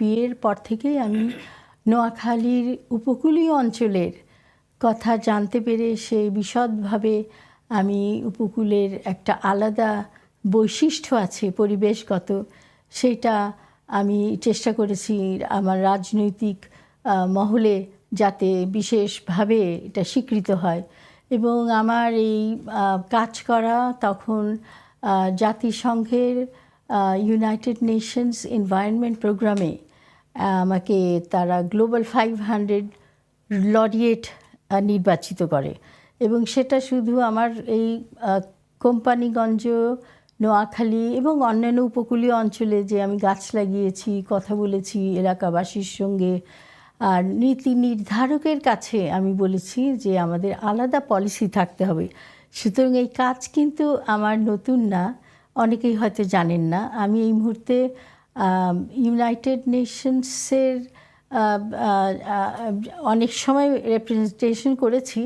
বিয়ের পর থেকেই আমি নোয়াখালীর উপকূলীয় অঞ্চলের কথা জানতে পেরে সেই বিশদভাবে আমি উপকূলের একটা আলাদা বৈশিষ্ট্য আছে, পরিবেশগত। সেটা আমি চেষ্টা করেছি আমার রাজনৈতিক মহলে যাতে বিশেষভাবে এটা স্বীকৃত হয়। এবং আমার এই কাজ করা তখন জাতিসংঘের ইউনাইটেড নেশনস এনভায়রনমেন্ট প্রোগ্রামে আমাকে তারা গ্লোবাল ফাইভ হান্ড্রেড লরিয়েট নির্বাচিত করে। এবং সেটা শুধু আমার এই কোম্পানিগঞ্জ, নোয়াখালী এবং অন্যান্য উপকূলীয় অঞ্চলে যে আমি গাছ লাগিয়েছি, কথা বলেছি এলাকাবাসীর সঙ্গে, আর নীতি নির্ধারকের কাছে আমি বলেছি যে আমাদের আলাদা পলিসি থাকতে হবে। সুতরাং এই কাজ কিন্তু আমার নতুন না, অনেকেই হয়তো জানেন না। আমি এই মুহূর্তে ইউনাইটেড নেশনসের অনেক সময় রেপ্রেজেন্টেশন করেছি,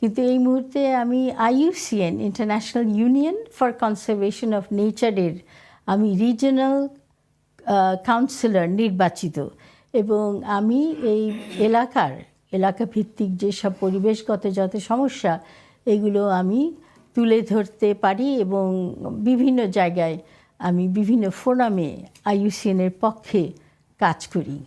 কিন্তু এই মুহূর্তে আমি IUCN international union for conservation of নেচারের আমি রিজনাল কাউন্সিলর নির্বাচিত। এবং আমি এই এলাকার এলাকা ভিত্তিক যেসব পরিবেশগত যত সমস্যা, এগুলো আমি তুলে ধরতে পারি এবং বিভিন্ন জায়গায় আমি বিভিন্ন ফোরামে আইইউসিএনের পক্ষে কাজ করি।